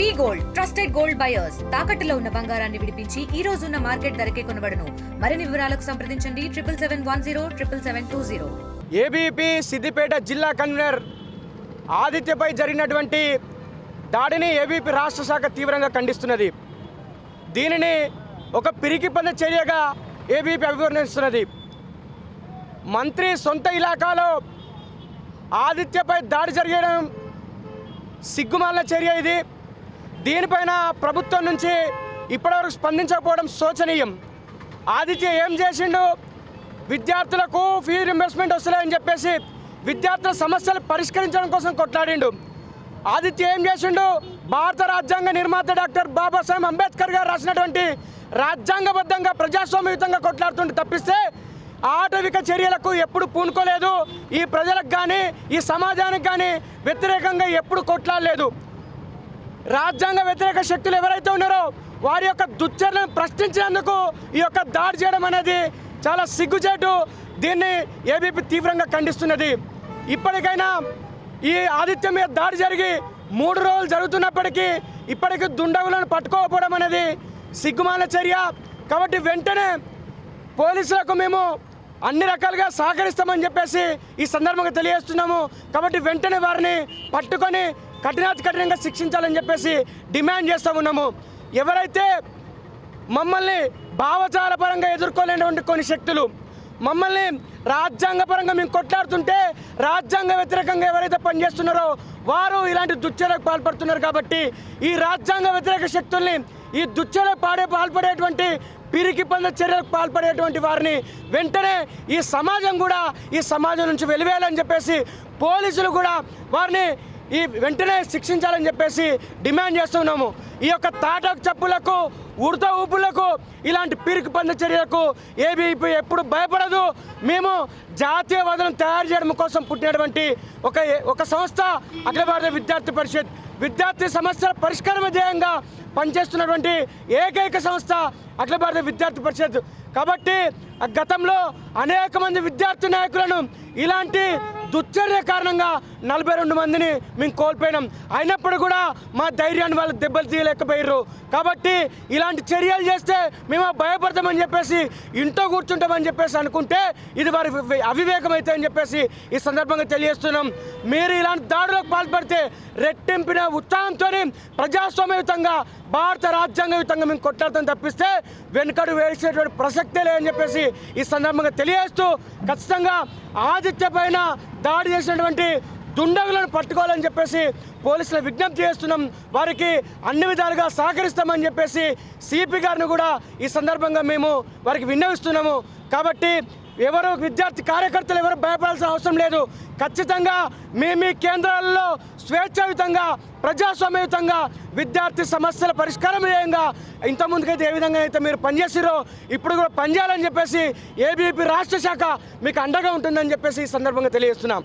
We gold trusted gold buyers. తాకట్టులో ఉన్న బంగారాన్ని విడిపించి ఈ రోజు ఉన్న మార్కెట్ ధరకే కొనబడను. మరిన్ని వివరాలకు సంప్రదించండి. Triple seven one zero triple seven two zero. ABP Siddipet జిల్లా కన్వీనర్ ఆదిత్యపై జరిగినటువంటి దాడిని ఏబీపీ రాష్ట్ర శాఖ తీవ్రంగా ఖండిస్తున్నది. దీనిని ఒక పిరికి పంద చర్యగా ఏబీపీ అభివర్ణిస్తున్నది. మంత్రి సొంత ఇలాకాలో ఆదిత్యపై దాడి జరిగడం సిగ్గుమాల చర్య ఇది. దీనిపైన ప్రభుత్వం నుంచి ఇప్పటివరకు స్పందించకపోవడం శోచనీయం. ఆదిత్య ఏం చేసిండు? విద్యార్థులకు ఫీజు రింబర్స్మెంట్ వస్తలేదని చెప్పేసి విద్యార్థుల సమస్యలు పరిష్కరించడం కోసం కొట్లాడిండు. ఆదిత్య ఏం చేసిండు? భారత రాజ్యాంగ నిర్మాత డాక్టర్ బాబాసాహెబ్ అంబేద్కర్ గారు రాసినటువంటి రాజ్యాంగబద్ధంగా ప్రజాస్వామ్యయుతంగా కొట్లాడుతుంటే తప్పిస్తే ఆటవిక చర్యలకు ఎప్పుడు పూనుకోలేదు. ఈ ప్రజలకు కానీ ఈ సమాజానికి కానీ వ్యతిరేకంగా ఎప్పుడు కొట్లాడలేదు. రాజ్యాంగ వ్యతిరేక శక్తులు ఎవరైతే ఉన్నారో వారి యొక్క దుశ్చర్యలను ప్రశ్నించినందుకు ఈ యొక్క దాడి చేయడం అనేది చాలా సిగ్గుచేటు దీన్ని ఏబీపీ తీవ్రంగా ఖండిస్తున్నది. ఇప్పటికైనా ఈ ఆదిత్యం మీద దాడి జరిగి మూడు రోజులు జరుగుతున్నప్పటికీ ఇప్పటికీ దుండగులను పట్టుకోకపోవడం అనేది సిగ్గుమాల చర్య. కాబట్టి వెంటనే పోలీసులకు మేము అన్ని రకాలుగా సహకరిస్తామని చెప్పేసి ఈ సందర్భంగా తెలియజేస్తున్నాము. కాబట్టి వెంటనే వారిని పట్టుకొని కఠినాతి కఠినంగా శిక్షించాలని చెప్పేసి డిమాండ్ చేస్తూ ఉన్నాము. ఎవరైతే మమ్మల్ని భావచారపరంగా ఎదుర్కోలేనటువంటి కొన్ని శక్తులు మమ్మల్ని రాజ్యాంగపరంగా మేము కొట్లాడుతుంటే రాజ్యాంగ వ్యతిరేకంగా ఎవరైతే పనిచేస్తున్నారో వారు ఇలాంటి దుశ్చర్యకు పాల్పడుతున్నారు కాబట్టి ఈ రాజ్యాంగ వ్యతిరేక శక్తుల్ని ఈ దుశ్చర్యకు పాడే పాల్పడేటువంటి పిరికి పంద చర్యలకు పాల్పడేటువంటి వారిని వెంటనే ఈ సమాజం కూడా ఈ సమాజం నుంచి వెలివేయాలని చెప్పేసి పోలీసులు కూడా వారిని ఈ వెంటనే శిక్షించాలని చెప్పేసి డిమాండ్ చేస్తున్నాము. ఈ యొక్క తాటకు చెప్పులకు ఉడత ఊపులకు ఇలాంటి పిరికి పంద చర్యలకు ఏబీపీ ఎప్పుడు భయపడదు. మేము జాతీయవాదం తయారు చేయడం కోసం పుట్టినటువంటి ఒక ఒక సంస్థ అఖిల భారత విద్యార్థి పరిషత్. విద్యార్థి సమస్యల పరిష్కారం ధ్యేయంగా పనిచేస్తున్నటువంటి ఏకైక సంస్థ అఖిల భారత విద్యార్థి పరిషత్. కాబట్టి ఆ గతంలో అనేక మంది విద్యార్థి నాయకులను ఇలాంటి దుశ్చర్య కారణంగా నలభై రెండు మందిని మేము కోల్పోయినాం. అయినప్పుడు కూడా మా ధైర్యాన్ని వాళ్ళు దెబ్బలు తీయలేకపోయారు కాబట్టి ఇలాంటి చర్యలు చేస్తే మేము భయపడతామని చెప్పేసి ఇంట్లో కూర్చుంటామని చెప్పేసి అనుకుంటే ఇది వారి అవివేకం అయితే అని చెప్పేసి ఈ సందర్భంగా తెలియజేస్తున్నాం. మీరు ఇలాంటి దాడులకు పాల్పడితే రెట్టింపిన ఉత్సాహంతో ప్రజాస్వామ్యయుతంగా భారత రాజ్యాంగయుతంగా మేము కొట్లాడతాం తప్పిస్తే వెనుకడు వేసేటువంటి ప్రసక్తే లేదని చెప్పేసి ఈ సందర్భంగా తెలియజేస్తూ ఖచ్చితంగా ఆదిత్య పైన దాడి చేసినటువంటి దుండగులను పట్టుకోవాలని చెప్పేసి పోలీసులు విజ్ఞప్తి చేస్తున్నాం. వారికి అన్ని విధాలుగా సహకరిస్తామని చెప్పేసి సిపి గారిని కూడా ఈ సందర్భంగా మేము వారికి విన్నవిస్తున్నాము. కాబట్టి ఎవరు విద్యార్థి కార్యకర్తలు ఎవరు భయపడాల్సిన అవసరం లేదు. ఖచ్చితంగా మీ మీ కేంద్రాలలో స్వేచ్ఛాయుతంగా ప్రజాస్వామ్యయుతంగా విద్యార్థి సమస్యల పరిష్కారం విధంగా ఇంతకుముందుకైతే ఏ విధంగా అయితే మీరు పనిచేసిరో ఇప్పుడు కూడా పనిచేయాలని చెప్పేసి ఏబీపీ రాష్ట్ర శాఖ మీకు అండగా ఉంటుందని చెప్పేసి ఈ సందర్భంగా తెలియజేస్తున్నాం.